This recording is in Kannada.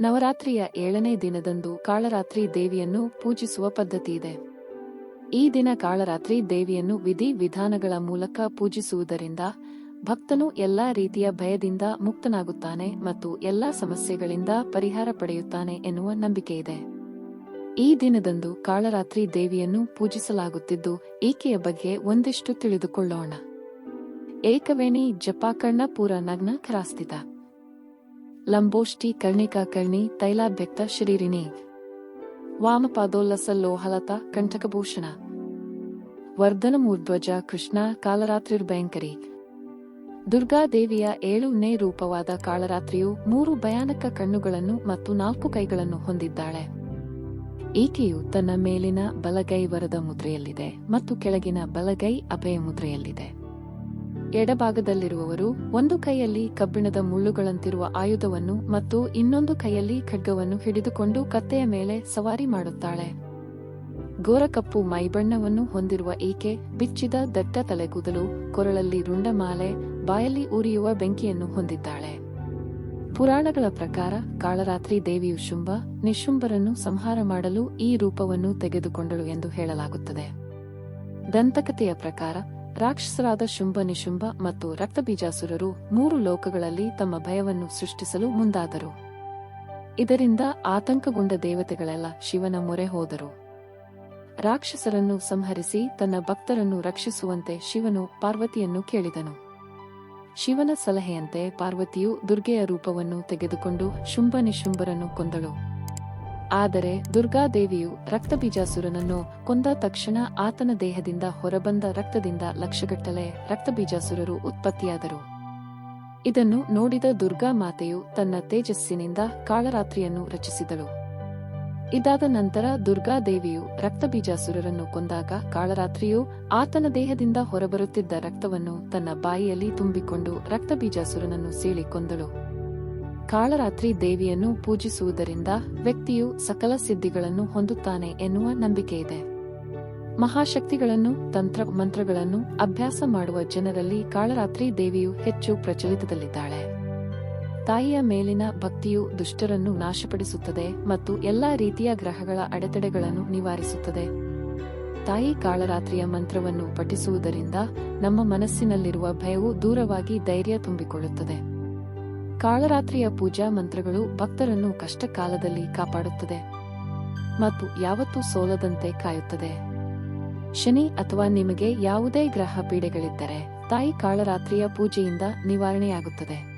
ನವರಾತ್ರಿಯ ಏಳನೇ ದಿನದಂದು ಕಾಳರಾತ್ರಿ ದೇವಿಯನ್ನು ಪೂಜಿಸುವ ಪದ್ಧತಿ ಇದೆ. ಈ ದಿನ ಕಾಳರಾತ್ರಿ ದೇವಿಯನ್ನು ವಿಧಿ ವಿಧಾನಗಳ ಮೂಲಕ ಪೂಜಿಸುವುದರಿಂದ ಭಕ್ತನು ಎಲ್ಲಾ ರೀತಿಯ ಭಯದಿಂದ ಮುಕ್ತನಾಗುತ್ತಾನೆ ಮತ್ತು ಎಲ್ಲಾ ಸಮಸ್ಯೆಗಳಿಂದ ಪರಿಹಾರ ಪಡೆಯುತ್ತಾನೆ ಎನ್ನುವ ನಂಬಿಕೆಯಿದೆ ಈ ದಿನದಂದು ಕಾಳರಾತ್ರಿ ದೇವಿಯನ್ನು ಪೂಜಿಸಲಾಗುತ್ತಿದ್ದು ಈಕೆಯ ಬಗ್ಗೆ ಒಂದಿಷ್ಟು ತಿಳಿದುಕೊಳ್ಳೋಣ. ಏಕವೇಣಿ ಜಪಾಕರ್ಣ ಪೂರ ನಗ್ನ ಖರಾಸ್ತಿತ ಲಂಬೋಷ್ಟಿ ಕರ್ಣಿಕಾ ಕರ್ಣಿ ತೈಲಾಭ್ಯಕ್ತ ಶರೀರಿಣಿ. ವಾಮಪಾದೋಲ್ಲಸಲ್ಲೋಹಲತ ಕಂಠಕಭೂಷಣ ವರ್ಧನಮೂರ್ಧ್ವಜ ಕೃಷ್ಣ ಕಾಲರಾತ್ರಿರ್ಭಯಂಕರಿ. ದುರ್ಗಾದೇವಿಯ ಏಳನೇ ರೂಪವಾದ ಕಾಳರಾತ್ರಿಯು ಮೂರು ಭಯಾನಕ ಕಣ್ಣುಗಳನ್ನು ಮತ್ತು ನಾಲ್ಕು ಕೈಗಳನ್ನು ಹೊಂದಿದ್ದಾಳೆ. ಈಕೆಯು ತನ್ನ ಮೇಲಿನ ಬಲಗೈ ವರದ ಮುದ್ರೆಯಲ್ಲಿದೆ ಮತ್ತು ಕೆಳಗಿನ ಬಲಗೈ ಅಭಯ ಮುದ್ರೆಯಲ್ಲಿದೆ. ಎಡಭಾಗದಲ್ಲಿರುವವರು ಒಂದು ಕೈಯಲ್ಲಿ ಕಬ್ಬಿಣದ ಮುಳ್ಳುಗಳಂತಿರುವ ಆಯುಧವನ್ನು ಮತ್ತು ಇನ್ನೊಂದು ಕೈಯಲ್ಲಿ ಖಡ್ಗವನ್ನು ಹಿಡಿದುಕೊಂಡು ಕತ್ತೆಯ ಮೇಲೆ ಸವಾರಿ ಮಾಡುತ್ತಾಳೆ. ಗೋರಕಪ್ಪು ಮೈಬಣ್ಣವನ್ನು ಹೊಂದಿರುವ ಈಕೆ ಬಿಚ್ಚಿದ ದಟ್ಟ ತಲೆಗೂದಲು ಕೊರಳಲ್ಲಿ ರುಂಡಮಾಲೆ ಬಾಯಲ್ಲಿ ಉರಿಯುವ ಬೆಂಕಿಯನ್ನು ಹೊಂದಿದ್ದಾಳೆ. ಪುರಾಣಗಳ ಪ್ರಕಾರ ಕಾಳರಾತ್ರಿ ದೇವಿಯು ಶುಂಭ, ನಿಶುಂಭರನ್ನು ಸಂಹಾರ ಮಾಡಲು ಈ ರೂಪವನ್ನು ತೆಗೆದುಕೊಂಡಳು ಎಂದು ಹೇಳಲಾಗುತ್ತದೆ. ದಂತಕಥೆಯ ಪ್ರಕಾರ ರಾಕ್ಷಸರಾದ ಶುಂಭ ನಿಶುಂಭ ಮತ್ತು ರಕ್ತಬೀಜಾಸುರರು ಮೂರು ಲೋಕಗಳಲ್ಲಿ ತಮ್ಮ ಭಯವನ್ನು ಸೃಷ್ಟಿಸಲು ಮುಂದಾದರು. ಇದರಿಂದ ಆತಂಕಗೊಂಡ ದೇವತೆಗಳೆಲ್ಲ ಶಿವನ ಮೊರೆ ಹೋದರು. ರಾಕ್ಷಸರನ್ನು ಸಂಹರಿಸಿ ತನ್ನ ಭಕ್ತರನ್ನು ರಕ್ಷಿಸುವಂತೆ ಶಿವನು ಪಾರ್ವತಿಯನ್ನು ಕೇಳಿದನು. ಶಿವನ ಸಲಹೆಯಂತೆ ಪಾರ್ವತಿಯು ದುರ್ಗೆಯ ರೂಪವನ್ನು ತೆಗೆದುಕೊಂಡು ಶುಂಭ ನಿಶುಂಭರನ್ನು ಕೊಂದಳು. ಆದರೆ ದುರ್ಗಾದೇವಿಯು ರಕ್ತಬೀಜಾಸುರನನ್ನು ಕೊಂದ ತಕ್ಷಣ ಆತನ ದೇಹದಿಂದ ಹೊರಬಂದ ರಕ್ತದಿಂದ ಲಕ್ಷಗಟ್ಟಲೆ ರಕ್ತಬೀಜಾಸುರರು ಉತ್ಪತ್ತಿಯಾದರು. ಇದನ್ನು ನೋಡಿದ ದುರ್ಗಾ ಮಾತೆಯು ತನ್ನ ತೇಜಸ್ಸಿನಿಂದ ಕಾಳರಾತ್ರಿಯನ್ನು ರಚಿಸಿದಳು. ಇದಾದ ನಂತರ ದುರ್ಗಾದೇವಿಯು ರಕ್ತಬೀಜಾಸುರರನ್ನು ಕೊಂದಾಗ ಕಾಳರಾತ್ರಿಯು ಆತನ ದೇಹದಿಂದ ಹೊರಬರುತ್ತಿದ್ದ ರಕ್ತವನ್ನು ತನ್ನ ಬಾಯಿಯಲ್ಲಿ ತುಂಬಿಕೊಂಡು ರಕ್ತಬೀಜಾಸುರನನ್ನು ಸೀಳಿ ಕೊಂದಳು ಕಾಳರಾತ್ರಿ ದೇವಿಯನ್ನು ಪೂಜಿಸುವುದರಿಂದ ವ್ಯಕ್ತಿಯು ಸಕಲ ಸಿದ್ಧಿಗಳನ್ನು ಹೊಂದುತ್ತಾನೆ ಎನ್ನುವ ನಂಬಿಕೆಯಿದೆ ಮಹಾಶಕ್ತಿಗಳನ್ನು, ತಂತ್ರ ಮಂತ್ರಗಳನ್ನು ಅಭ್ಯಾಸ ಮಾಡುವ ಜನರಲ್ಲಿ ಕಾಳರಾತ್ರಿ ದೇವಿಯು ಹೆಚ್ಚು ಪ್ರಚಲಿತದಲ್ಲಿದ್ದಾಳೆ. ತಾಯಿಯ ಮೇಲಿನ ಭಕ್ತಿಯು ದುಷ್ಟರನ್ನು ನಾಶಪಡಿಸುತ್ತದೆ ಮತ್ತು ಎಲ್ಲಾ ರೀತಿಯ ಗ್ರಹಗಳ ಅಡೆತಡೆಗಳನ್ನು ನಿವಾರಿಸುತ್ತದೆ. ತಾಯಿ ಕಾಳರಾತ್ರಿಯ ಮಂತ್ರವನ್ನು ಪಠಿಸುವುದರಿಂದ ನಮ್ಮ ಮನಸ್ಸಿನಲ್ಲಿರುವ ಭಯವು ದೂರವಾಗಿ ಧೈರ್ಯ ತುಂಬಿಕೊಳ್ಳುತ್ತದೆ. ಕಾಳರಾತ್ರಿಯ ಪೂಜಾ ಮಂತ್ರಗಳು ಭಕ್ತರನ್ನು ಕಷ್ಟಕಾಲದಲ್ಲಿ ಕಾಪಾಡುತ್ತದೆ ಮತ್ತು ಯಾವತ್ತೂ ಸೋಲದಂತೆ ಕಾಯುತ್ತದೆ. ಶನಿ ಅಥವಾ ನಿಮಗೆ ಯಾವುದೇ ಗ್ರಹ ಪೀಡೆಗಳಿದ್ದರೆ ತಾಯಿ ಕಾಳರಾತ್ರಿಯ ಪೂಜೆಯಿಂದ ನಿವಾರಣೆಯಾಗುತ್ತದೆ.